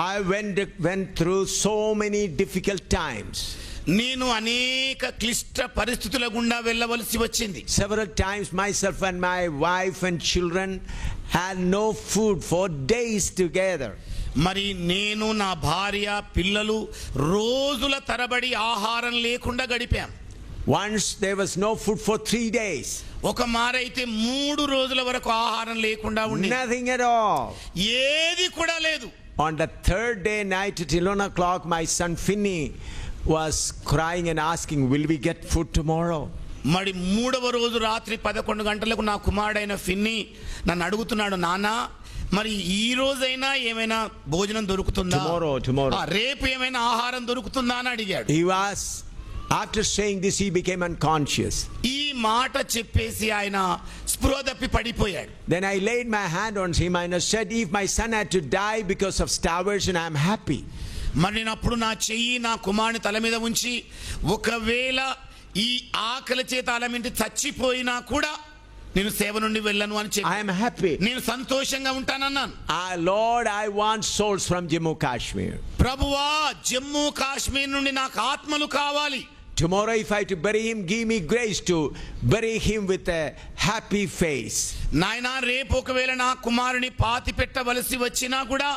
I went when through so many difficult times నేను అనేక క్లిష్ట పరిస్థితుల గుండా వెళ్ళవలసి వచ్చింది. Several times myself and my wife and children had no food for days together మరి నేను నా భార్య పిల్లలు రోజుల తరబడి ఆహారం లేకుండా గడిపాం. Once there was no food for three days ఒక మారైతే మూడు రోజుల వరకు ఆహారం లేకుండా ఉండి నథింగ్ ఏది కూడా లేదు. On the third day night till one o'clock my son Finny was crying and asking will we get food tomorrow మరి మూడవ రోజు రాత్రి పదకొండు గంటలకు నా కుమారుడైన ఫిన్నీ నన్ను అడుగుతున్నాడు నానా మరి ఈ రోజైనా ఏమైనా భోజనం దొరుకుతుందా? టుమారో టుమారో రేపు ఏమైనా ఆహారం దొరుకుతుందా? అని అడిగాడు. He was after saying this, he became unconscious. ఈ మాట చెప్పేసి ఆయన స్పృహ తప్పి పడిపోయాడు Then I laid my hand on him and I said, If my son had to die because of starvation, I'm happy. మరి నేను అప్పుడు నా చెయ్యి నా కుమారుని తల మీద ఉంచి ఒకవేళ ఈ ఆకలి చేత అలమింటి చచ్చిపోయినా కూడా నేను సేవ నుండి వెళ్ళను అని చెప్పి I am happy. నేను సంతోషంగా ఉంటానన్నాను Ah, Lord, I want souls from Jammu Kashmir. ప్రభువా జమ్మూ కాశ్మీర్ నుండి నాకు ఆత్మలు కావాలి Tomorrow, if I have to bury him, give me grace to bury him with a happy face. నాయనా రేపు ఒకవేళ నా కుమారుని పాతి పెట్టవలసి వచ్చినా కూడా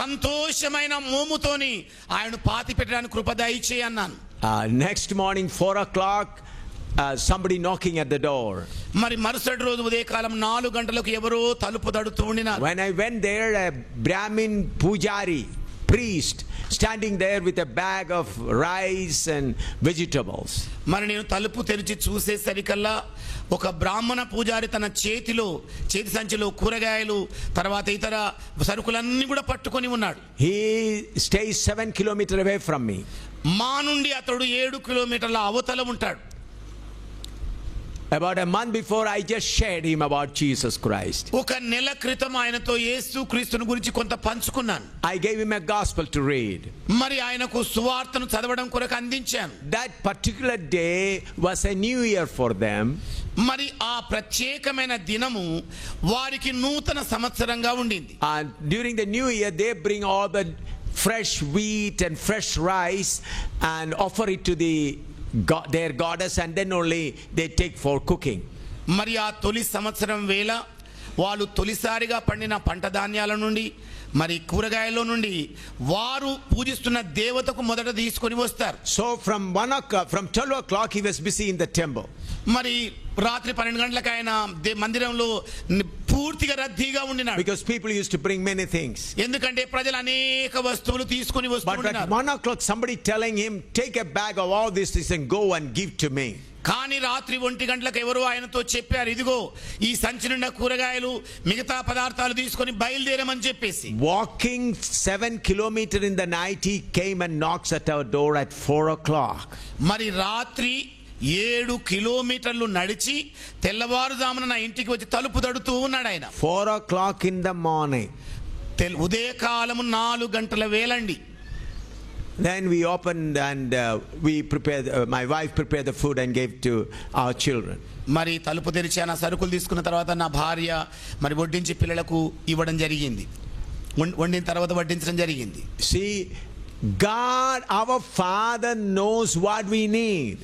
సంతోషమైన మోముతోని ఆయన పాతి పెట్టడానికి కృప దయచేయి అన్నాను Uh, next morning, 4 o'clock, uh, somebody knocking at the door. మరి మరుసటి రోజు ఉదయకాలం నాలుగు గంటలకు ఎవరో తలుపు తడుతూ ఉండినారు When I went there, a Brahmin pujari, priest, standing there with a bag of rice and vegetables. మరి నేను తలుపు తెరిచి చూసేసరికల్లా ఒక బ్రాహ్మణ పూజారి తన చేతిలో చేతి సంచిలో కూరగాయలు తర్వాత ఇతర సరుకులన్నీ కూడా పట్టుకొని ఉన్నాడు He stays seven kilometers away from me. మా నుండి అతడు ఏడు కిలోమీటర్ల అవతల ఉంటాడు About a month before, I just shared him about Jesus Christ. ఒక నెల క్రితం ఆయనతో యేసు క్రీస్తుని గురించి కొంత పంచుకున్నాను I gave him a gospel to read. మరి ఆయనకు సువార్తను చదవడం కొరకు అందించాను That particular day was a new year for them. మరి ఆ ప్రత్యేకమైన దినము వారికి నూతన సంవత్సరంగా ఉండింది And during the new year, they bring all the fresh wheat and fresh rice and offer it to the go- their goddess, and then only they take for cooking. మరి ఆ తొలి సంవత్సరం వేళ వాళ్ళు తొలిసారిగా పండిన పంట ధాన్యాల నుండి మరి కూరగాయల నుండి వారు పూజిస్తున్న దేవతకు మొదట తీసుకొని వస్తారు So from one o'clock, from twelve o'clock, he was busy in the temple. మరి రాత్రి పన్నెండు గంటలకు ఆయన దే- మందిరంలో పూర్తిగా రద్దీగా ఉండినాడు. Because people used to bring many things ఎందుకంటే ప్రజలు అనేక వస్తువులు తీసుకుని వస్తున్నారు one o'clock somebody telling him take a bag of all this things and go and give to me కానీ రాత్రి ఒంటి గంటలకు ఎవరు ఆయనతో చెప్పారు ఇదిగో ఈ సంచి నుండి కూరగాయలు మిగతా పదార్థాలు తీసుకొని బయలుదేరమని చెప్పేసి. Walking seven kilometre in the night he and knocks at our door at four o'clock మరి రాత్రి ఏడు కిలోమీటర్లు నడిచి తెల్లవారుజామున నా ఇంటికి వచ్చి తలుపు తడుతూ ఉన్నాడు ఆయన Four o'clock in the morning. తెల్- ఉదయకాలము నాలుగు గంటల వేలండి Then we opened and uh, we prepared, uh, my wife prepared the food and gave to our children. మరి తలుపు తెరిచి నా సరుకులు తీసుకున్న తర్వాత నా భార్య మరి వడ్డించి పిల్లలకు ఇవ్వడం జరిగింది వం- వండిన తర్వాత వడ్డించడం జరిగింది See, God, our Father, knows what we need.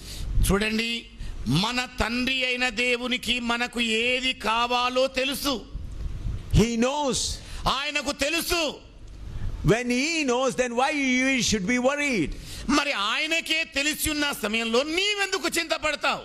చూడండి మన తండ్రి అయిన దేవునికి మనకు ఏది కావాలో తెలుసు He knows. ఆయనకు తెలుసు When He knows, then why you should be worried? మరి ఆయనకే తెలిసి ఉన్న సమయంలో నీవెందుకు చింతపడతావు